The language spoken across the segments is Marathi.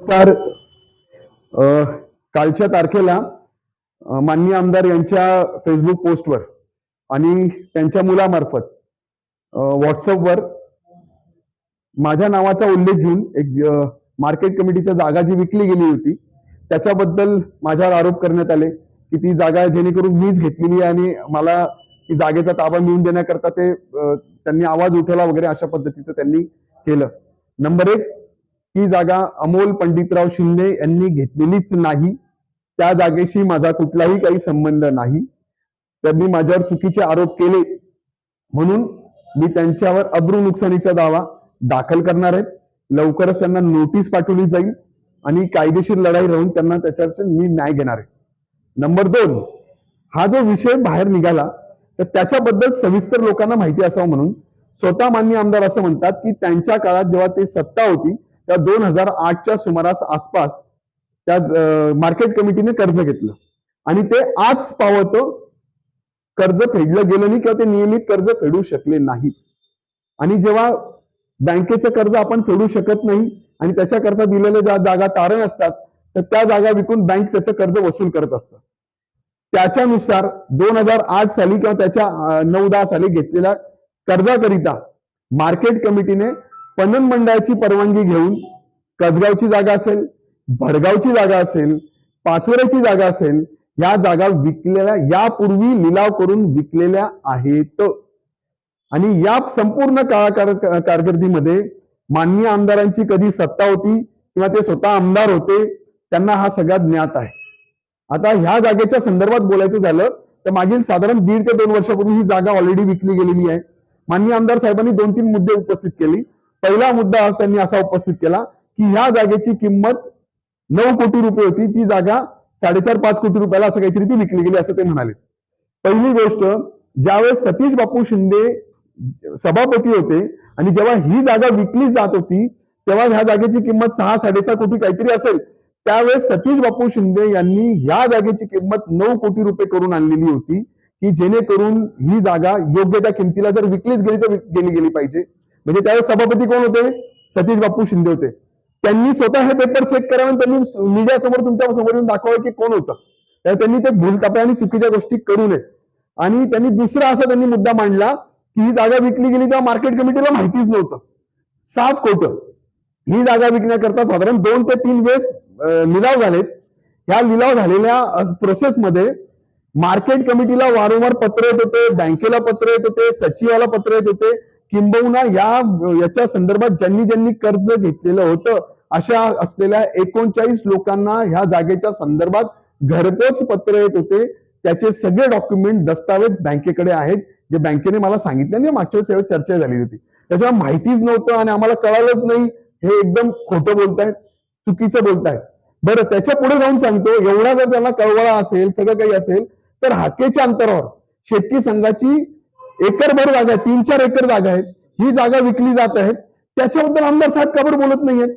नमस्कार. कालच्या तारखेला माननीय आमदार यांच्या फेसबुक पोस्टवर आणि त्यांच्या मुलामार्फत व्हॉट्सअपवर माझ्या नावाचा उल्लेख घेऊन एक मार्केट कमिटीच्या जागा जी विकली गेली होती त्याच्याबद्दल माझ्यावर आरोप करण्यात आले की ती जागा जेणेकरून मीच घेतलेली आहे आणि मला ती जागेचा ताबा मिळवून देण्याकरता ते त्यांनी आवाज उठवला वगैरे अशा पद्धतीचं त्यांनी केलं. नंबर एक ही जागा अमोल पंडितराव शिंदे यांनी घेतलेलीच नाही. त्या जागेशी माझा कुठलाही काही संबंध नाही. त्यांनी माझ्यावर चुकीचे आरोप केले. म्हणून मी त्यांच्यावर अब्रू नुकसानीचा दावा दाखल करणार आहे. लवकरच त्यांना नोटीस पाठवली जाईल आणि कायदेशीर लढाई राहून त्यांना त्याच्यावर मी न्याय घेणार आहे. नंबर दोन हा जो विषय बाहेर निघाला तर त्याच्याबद्दल सविस्तर लोकांना माहिती असावं म्हणून स्वतः मान्य आमदार असं म्हणतात की त्यांच्या काळात जेव्हा ते सत्ता होती त्या दोन हजार आठच्या सुमारास आसपास त्या मार्केट कमिटीने कर्ज घेतलं. आणि ते आज पावत कर्ज फेडलं गेलं नाही किंवा ते नियमित कर्ज फेडू शकले नाहीत. आणि जेव्हा बँकेचं कर्ज आपण फेडू शकत नाही आणि त्याच्याकरता दिलेल्या ज्या जागा तारण असतात तर त्या जागा विकून बँक त्याचं कर्ज वसूल करत असतं. त्याच्यानुसार दोन हजार आठ साली किंवा त्याच्या नऊ दहा साली घेतलेल्या कर्जाकरिता मार्केट कमिटीने पणन मंडळाची परवानगी घेऊन कसगावची जागा असेल भडगावची जागा असेल पाचोऱ्याची जागा असेल या जागा विकलेल्या यापूर्वी लिलाव करून विकलेल्या आहेत. आणि या संपूर्ण काळा कारकिर्दीमध्ये माननीय आमदारांची कधी सत्ता होती किंवा ते स्वतः आमदार होते त्यांना हा सगळा ज्ञात आहे. आता ह्या जागेच्या संदर्भात बोलायचं झालं तर मागील साधारण दीड ते दोन वर्षापूर्वी ही जागा ऑलरेडी विकली गेलेली आहे. माननीय आमदार साहेबांनी दोन तीन मुद्दे उपस्थित केले. पहिला मुद्दा आज त्यांनी असा उपस्थित केला की ह्या जागेची किंमत नऊ कोटी रुपये होती. ती जागा साडेचार पाच कोटी रुपयाला असं काहीतरी ती विकली गेली असं ते म्हणाले. पहिली गोष्ट ज्यावेळेस सतीश बापू शिंदे सभापती होते आणि जेव्हा ही जागा विकली जात होती तेव्हा ह्या जागेची किंमत सहा साडेसहा कोटी काहीतरी असेल. त्यावेळेस सतीश बापू शिंदे यांनी ह्या जागेची किंमत नऊ कोटी रुपये करून आणलेली होती की जेणेकरून ही जागा योग्य त्या किमतीला जर विकलीच गेली तर गेली गेली पाहिजे. म्हणजे त्यावेळेस सभापती कोण होते? सतीश बापू शिंदे होते. त्यांनी स्वतः हे पेपर चेक करावे आणि त्यांनी मीडिया समोर तुमच्यासमोर येऊन दाखवावे की कोण होतं. तर त्यांनी ते भूलतापे आणि चुकीच्या गोष्टी करू नये. आणि त्यांनी दुसरा असा त्यांनी मुद्दा मांडला की ही जागा विकली गेली तेव्हा मार्केट कमिटीला माहितीच नव्हतं. सात कोट. ही जागा विकण्याकरता साधारण दोन ते तीन वेळेस लिलाव झालेत. ह्या लिलाव झालेल्या प्रोसेसमध्ये मार्केट कमिटीला वारंवार पत्र येत होते बँकेला पत्र येत होते सचिवाला पत्र येत होते. किंबहुना या याच्या संदर्भात ज्यांनी ज्यांनी कर्ज घेतलेलं होतं अशा असलेल्या एकोणचाळीस लोकांना ह्या जागेच्या संदर्भात घरपोच पत्र येत होते. त्याचे सगळे डॉक्युमेंट दस्तावेज बँकेकडे आहेत जे बँकेने मला सांगितले आणि मागच्या वेळेस चर्चा झाली होती. त्याच्यावर माहितीच नव्हतं आणि आम्हाला कळालंच नाही. हे एकदम खोटं बोलतायत चुकीचं बोलतायत. बरं त्याच्या पुढे जाऊन सांगतो एवढा जर त्यांना कळवळा असेल सगळं काही असेल तर हाकेच्या अंतरावर शेतकी संघाची एकरभर जागा आहे तीन चार एकर जागा आहेत ही जागा विकली जात आहेत त्याच्याबद्दल आमदार साहेब का बोलत नाहीयेत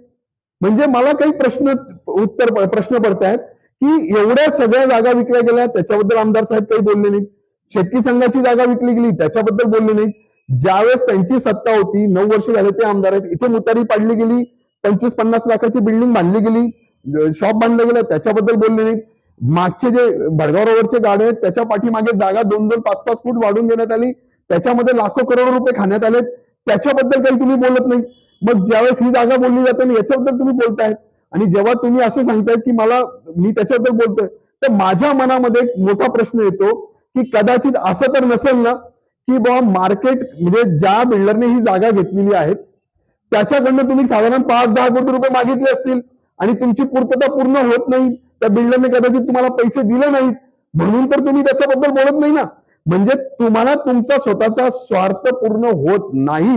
म्हणजे मला काही प्रश्न उत्तर प्रश्न पडतायत की एवढ्या सगळ्या जागा विकल्या गेल्या त्याच्याबद्दल आमदार साहेब काही बोलले नाहीत. शेतकी संघाची जागा विकली गेली त्याच्याबद्दल बोलले नाहीत. ज्यावेळेस त्यांची सत्ता होती नऊ वर्ष झाले ते आमदार आहेत. इथे मुतारी पाडली गेली पंचवीस पन्नास लाखाची बिल्डिंग बांधली गेली शॉप बांधलं गेलं त्याच्याबद्दल बोलले नाहीत. मागचे जे भडगाव रोडचे गाडे आहेत त्याच्या पाठीमागे जागा दोन दोन पाच पाच फूट वाढून देण्यात आली. त्याच्यामध्ये लाखो करोडो रुपये खाण्यात आले त्याच्याबद्दल काही तुम्ही बोलत नाही. मग ज्यावेळेस ही जागा बोलली जाते आणि याच्याबद्दल तुम्ही बोलताय. आणि जेव्हा तुम्ही असं सांगताय की मला मी त्याच्याबद्दल बोलतोय तर माझ्या मनामध्ये एक मोठा प्रश्न येतो की कदाचित असं तर नसेल ना की बाबा मार्केट म्हणजे ज्या बिल्डरने ही जागा घेतलेली आहे त्याच्याकडनं तुम्ही साधारण पाच दहा कोटी रुपये मागितले असतील आणि तुमची पूर्तता पूर्ण होत नाही त्या बिल्डरने कदाचित तुम्हाला पैसे दिले नाहीत. म्हणून तर तुम्ही त्याच्याबद्दल बोलत नाही ना. म्हणजे तुम्हाला तुमचा स्वतःचा स्वार्थ पूर्ण होत नाही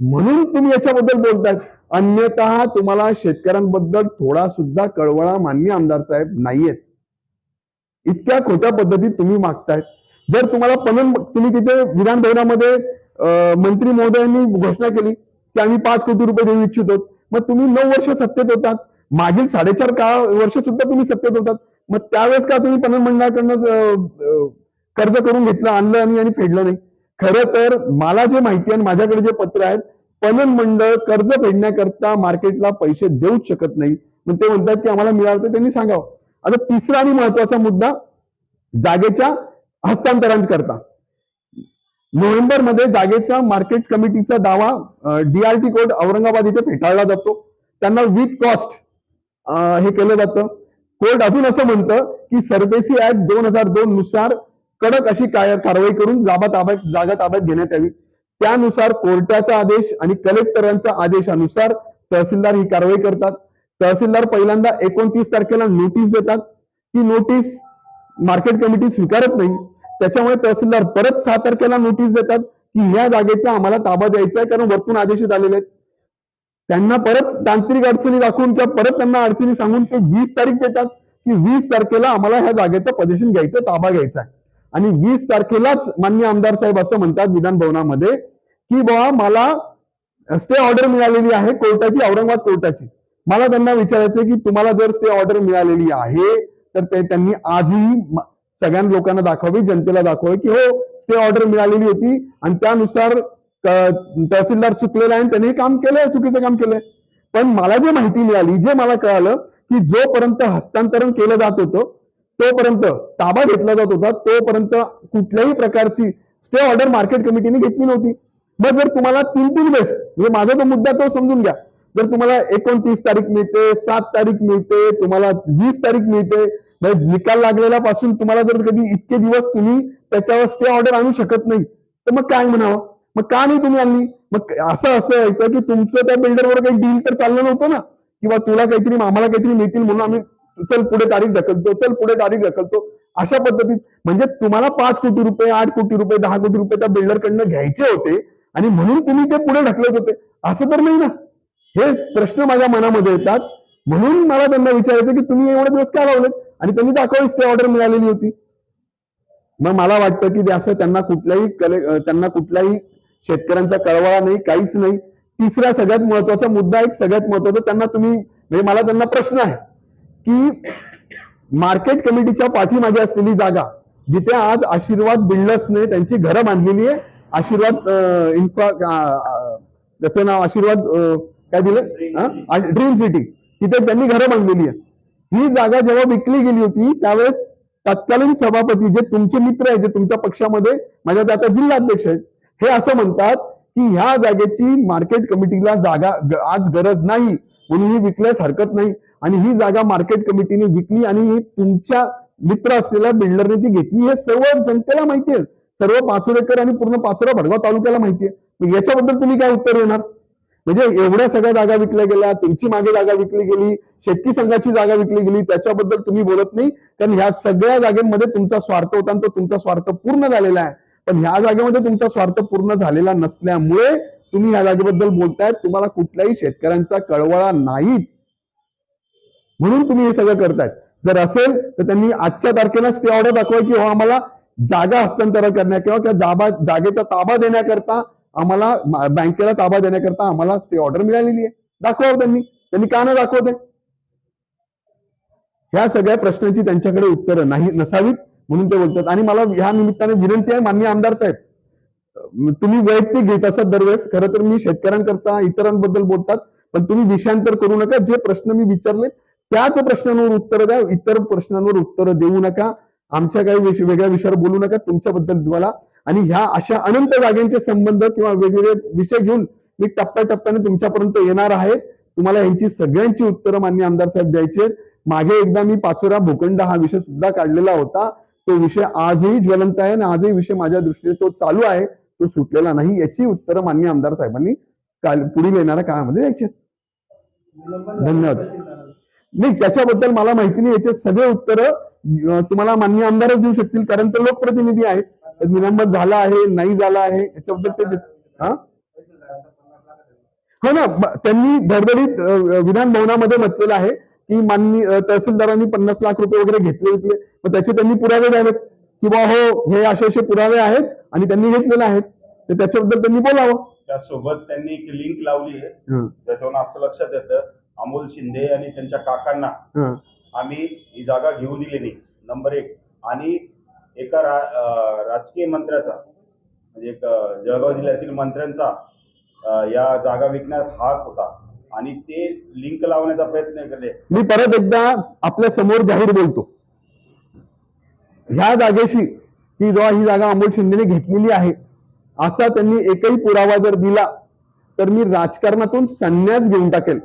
म्हणून तुम्ही याच्याबद्दल बोलताय. अन्यथा तुम्हाला शेतकऱ्यांबद्दल थोडा सुद्धा कळवळा मान्य आमदार साहेब नाहीयेत. इतक्या खोट्या पद्धतीत तुम्ही मागतायत. जर तुम्हाला पणन तुम्ही तिथे विधान भवनामध्ये मंत्री महोदयांनी घोषणा केली की आम्ही पाच कोटी रुपये देऊ इच्छितो मग तुम्ही नऊ वर्ष सत्तेत होतात. मागील साडेचार काळ वर्ष सुद्धा तुम्ही सत्तेत होतात. मग त्यावेळेस का तुम्ही पणन मंडळाकडनं कर्ज करून घेतलं आणलं आणि आणि फेडलं नाही. खरं तर मला जे माहिती आहे आणि माझ्याकडे जे पत्र आहेत पणन मंडळ कर्ज फेडण्याकरता मार्केटला पैसे देऊच शकत नाही. मग ते म्हणतात की आम्हाला मिळालं तर त्यांनी सांगावं. आता तिसरा आणि महत्त्वाचा मुद्दा जागेच्या हस्तांतरण करता. नोव्हेंबरमध्ये जागेचा मार्केट कमिटीचा दावा डीआरटी कोर्ट औरंगाबाद इथे फेटाळला जातो. त्यांना विथ कॉस्ट हे केलं जातं. कोर्ट अजून असं म्हणतं की सरदेसी ऍक्ट दोन हजार दोन नुसार कडक अशी काय कारवाई करून जाबा ताब्यात जागा ताब्यात घेण्यात यावी. त्यानुसार कोर्टाचा आदेश आणि कलेक्टरांच्या आदेशानुसार तहसीलदार ही कारवाई करतात. तहसीलदार पहिल्यांदा एकोणतीस तारखेला नोटीस देतात. ती नोटीस मार्केट कमिटी स्वीकारत नाही. त्याच्यामुळे तहसीलदार परत सहा तारखेला नोटीस देतात की या जागेचा आम्हाला ताबा द्यायचा आहे कारण वरतून आदेश आलेले आहेत. त्यांना परत तांत्रिक अडचणी दाखवून किंवा परत त्यांना अडचणी सांगून ते वीस तारीख देतात की वीस तारखेला आम्हाला ह्या जागेचं पोझिशन घ्यायचं ताबा घ्यायचा आहे. आणि वीस तारखेलाच मान्य आमदार साहेब असं म्हणतात विधान भवनामध्ये की बाबा मला स्टे ऑर्डर मिळालेली आहे कोर्टाची औरंगाबाद कोर्टाची. मला त्यांना विचारायचं की तुम्हाला जर स्टे ऑर्डर मिळालेली आहे तर ते त्यांनी आजही सगळ्या लोकांना दाखवावी जनतेला दाखवावी की हो स्टे ऑर्डर मिळालेली होती आणि त्यानुसार तहसीलदार चुकलेला आहे आणि त्यांनी काम केलंय चुकीचं काम केलंय. पण मला जे माहिती मिळाली जे मला कळालं की जोपर्यंत हस्तांतरण केलं जात होतं तोपर्यंत ताबा घेतला जात होता तोपर्यंत कुठल्याही प्रकारची स्टे ऑर्डर मार्केट कमिटीने घेतली नव्हती. मग जर तुम्हाला तीन तीन वेळेस म्हणजे माझा तो मुद्दा तो समजून घ्या. जर तुम्हाला एकोणतीस तारीख मिळते सात तारीख मिळते तुम्हाला वीस तारीख मिळते निकाल लागलेला पासून तुम्हाला जर कधी इतके दिवस तुम्ही त्याच्यावर स्टे ऑर्डर आणू शकत नाही तर मग काय म्हणावं? मग का नाही तुम्ही आणली? मग असं असं येतं की तुमचं त्या बिल्डरवर काही डील तर चाललं नव्हतं ना? किंवा तुला काहीतरी आम्हाला काहीतरी मिळतील म्हणून आम्ही चल पुढे तारीख ढकलतो चल पुढे तारीख ढकलतो. अशा पद्धतीत म्हणजे तुम्हाला पाच कोटी रुपये आठ कोटी रुपये दहा कोटी रुपये त्या बिल्डरकडनं घ्यायचे होते आणि म्हणून तुम्ही ते पुढे ढकलत होते. असं तर नाही ना. हे प्रश्न माझ्या मनामध्ये येतात. म्हणून मला त्यांना विचारायचं की तुम्ही एवढे दिवस काय लावलेत? आणि त्यांनी दाखवली स्टे ऑर्डर मिळालेली होती. मग मला वाटतं की असं त्यांना कुठल्याही कले त्यांना कुठल्याही शेतकऱ्यांचा कळवळा नाही काहीच नाही. तिसरा सगळ्यात महत्त्वाचा मुद्दा एक सगळ्यात महत्त्वाचा त्यांना तुम्ही म्हणजे मला त्यांना प्रश्न आहे. की मार्केट कमिटीच्या पाठीमागे असलेली जागा जिथे आज आशीर्वाद बिल्डर्सने त्यांची घरं बांधलेली आहे. आशीर्वाद इन्फ्रा त्याचं नाव आशीर्वाद काय दिलं? ड्रीम सिटी तिथे त्यांनी घरं बांधलेली आहे ही जागा जेव्हा विकली गेली होती त्यावेळेस तत्कालीन सभापती जे तुमचे मित्र आहेत जे तुमच्या पक्षामध्ये माझ्या आता जिल्हा अध्यक्ष आहेत हे असं म्हणतात की ह्या जागेची मार्केट कमिटीला जागा आज गरज नाही. म्हणून ही विकल्यास हरकत नाही. आणि ही जागा मार्केट कमिटीने विकली आणि तुमच्या मित्र असलेल्या बिल्डरने ती घेतली. हे सर्व जनतेला माहिती आहे. सर्व पाचोरेकर आणि पूर्ण पाचोरा भडगाव तालुक्याला माहिती आहे. याच्याबद्दल तुम्ही काय उत्तर देणार? म्हणजे एवढ्या सगळ्या जागा विकल्या गेल्या तुमची मागे जागा विकली गेली शेतकी संघाची जागा विकली गेली त्याच्याबद्दल तुम्ही बोलत नाही. कारण ह्या सगळ्या जागेमध्ये तुमचा स्वार्थ होता आणि तो तुमचा स्वार्थ पूर्ण झालेला आहे. पण ह्या जागेमध्ये तुमचा स्वार्थ पूर्ण झालेला नसल्यामुळे तुम्ही ह्या जागेबद्दल बोलतायत तुम्हाला कुठल्याही शेतकऱ्यांचा कळवळा नाही. म्हणून तुम्ही हे सगळं करतायत जर असेल तर त्यांनी आजच्या तारखेला स्टे ऑर्डर दाखवा की हो आम्हाला जागा हस्तांतरण करण्या किंवा त्या जाबा जागेचा ताबा देण्याकरता आम्हाला बँकेला ताबा देण्याकरता आम्हाला स्टे ऑर्डर मिळालेली आहे. दाखवा त्यांनी. त्यांनी का न दाखवते ह्या सगळ्या प्रश्नांची त्यांच्याकडे उत्तरं नाही नसावीत म्हणून ते बोलतात. आणि मला ह्या निमित्ताने विनंती आहे माननीय आमदार साहेब तुम्ही वैयक्तिक घेत असत दरवेळेस खरं तर मी शेतकऱ्यांकरता इतरांबद्दल बोलतात पण तुम्ही विषयांतर करू नका. जे प्रश्न मी विचारले त्याच प्रश्नांवर उत्तर द्या इतर प्रश्नांवर उत्तर देऊ नका. आमच्या काही वेगळ्या विषयावर बोलू नका तुमच्याबद्दल बोला आणि ह्या अशा अनंत जागेंचे संबंध किंवा वेगवेगळे विषय घेऊन मी टप्प्याटप्प्याने तुमच्यापर्यंत येणार आहे. तुम्हाला यांची सगळ्यांची उत्तरं मान्य आमदार साहेब द्यायचे मागे एकदा मी पाचोरा भूखंड हा विषय सुद्धा काढलेला होता. तो विषय आजही ज्वलंत आहे आणि आजही विषय माझ्या दृष्टीने तो चालू आहे. तो सुटलेला नाही. याची उत्तरं मान्य आमदार साहेबांनी काल पुढील येणाऱ्या काळामध्ये द्यायची धन्यवाद. नाही त्याच्याबद्दल मला माहिती नाही. याचे सगळे उत्तर तुम्हाला मान्य आमदारच देऊ शकतील कारण ते लोकप्रतिनिधी आहेत. निलंबन झालं आहे नाही झालं आहे याच्याबद्दल ते हा? ना त्यांनी धडधडीत विधान भवनामध्ये म्हटलेलं आहे की माननी अ, तहसीलदारांनी पन्नास लाख रुपये वगैरे घेतले घेतले मग त्याचे त्यांनी पुरावे द्यावेत. की बा हो हे असे असे पुरावे आहेत आणि त्यांनी घेतलेले आहेत. तर त्याच्याबद्दल त्यांनी बोलावं. त्यासोबत त्यांनी एक लिंक लावली आहे. त्याच्यावरून असं लक्षात येतं. अमोल शिंदे आणि त्यांच्या काकांना आम्ही ही जागा घेऊ दिली नाही. नंबर एक. आणि एका रा, राजकीय मंत्र्याचा म्हणजे एक जळगाव जिल्ह्यातील मंत्र्यांचा या जागा विकण्यात हात होता. आणि ते लिंक लावण्याचा प्रयत्न केले. मी परत एकदा आपल्यासमोर जाहीर बोलतो. ह्या जागेशी की जेव्हा ही जागा अमोल शिंदेने घेतलेली आहे असा त्यांनी एकही पुरावा जर दिला तर मी राजकारणातून संन्यास घेऊन टाकेल.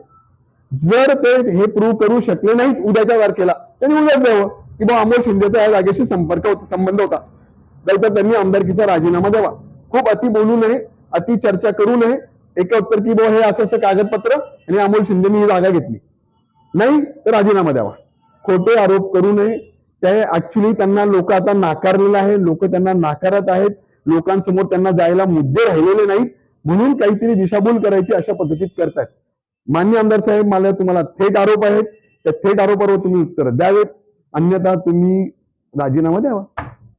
जर ते हे प्रूव्ह करू शकले नाहीत उद्याच्या तारखेला त्यांनी उद्याच द्यावं की बा अमोल शिंदेचा या जागेशी संपर्क होता संबंध होता. नाहीतर त्यांनी आमदारकीचा राजीनामा द्यावा. खूप अति बोलू नये अति चर्चा करू नये. एक उत्तर की बो हे असं असं कागदपत्र आणि अमोल शिंदेनी ही जागा घेतली. नाही तर राजीनामा द्यावा. खोटे आरोप करू नये. त्या ऍक्च्युली त्यांना लोक आता नाकारलेलं आहे. लोक त्यांना नाकारत आहेत. लोकांसमोर त्यांना जायला मुद्दे राहिलेले नाहीत. म्हणून काहीतरी दिशाभूल करायची अशा पद्धतीत करतायत. मान्य आमदार साहेब मला तुम्हाला थेट आरोप आहेत. त्या थेट आरोपावर तुम्ही उत्तर द्यावेत. अन्यथा तुम्ही राजीनामा द्यावा.